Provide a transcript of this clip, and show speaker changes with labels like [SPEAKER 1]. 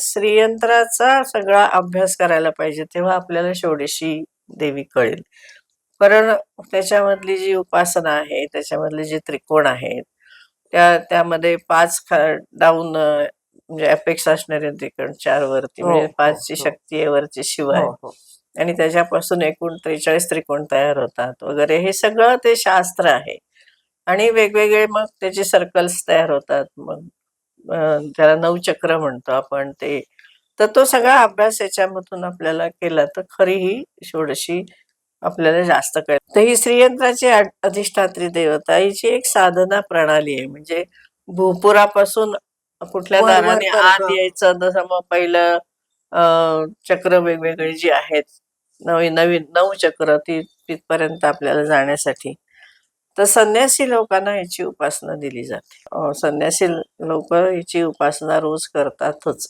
[SPEAKER 1] श्रीयंत्राचा सगळा अभ्यास करायला पाहिजे तेव्हा आपल्याला षोडशी देवी कळेल. कारण त्याच्यामधली जी उपासना आहे त्याच्यामधले जे त्रिकोण आहेत त्या त्यामध्ये पाच डाऊन म्हणजे अपेक्षा असणारे त्रिकोण चार वरती
[SPEAKER 2] हो,
[SPEAKER 1] म्हणजे
[SPEAKER 2] हो,
[SPEAKER 1] पाचची
[SPEAKER 2] हो.
[SPEAKER 1] शक्ती आहे वरची शिव आहे
[SPEAKER 2] हो.
[SPEAKER 1] आणि त्याच्यापासून एकूण त्रेचाळीस त्रिकोण तयार होतात वगैरे. हे सगळं ते शास्त्र आहे. आणि वेगवेगळे मग त्याचे सर्कल्स तयार होतात. मग त्याला नवचक्र म्हणतो आपण ते. तर तो सगळा अभ्यास याच्यामधून आपल्याला केला. तर खरी ही षोडशी आपल्याला जास्त कळेल तर ही श्रीयंत्राची अधिष्ठात्री देवता हिची एक साधना प्रणाली आहे. म्हणजे भूपुरापासून कुठल्या दाराने आत. यायचं जसं मग पहिलं अं, चक्र वेगवेगळे जी आहेत नवीन नवीन नऊ चक्र ती तिथपर्यंत आपल्याला जाण्यासाठी तर संन्यासी लोकांना याची उपासना दिली जाते. संन्यासी लोक याची उपासना रोज करतातच.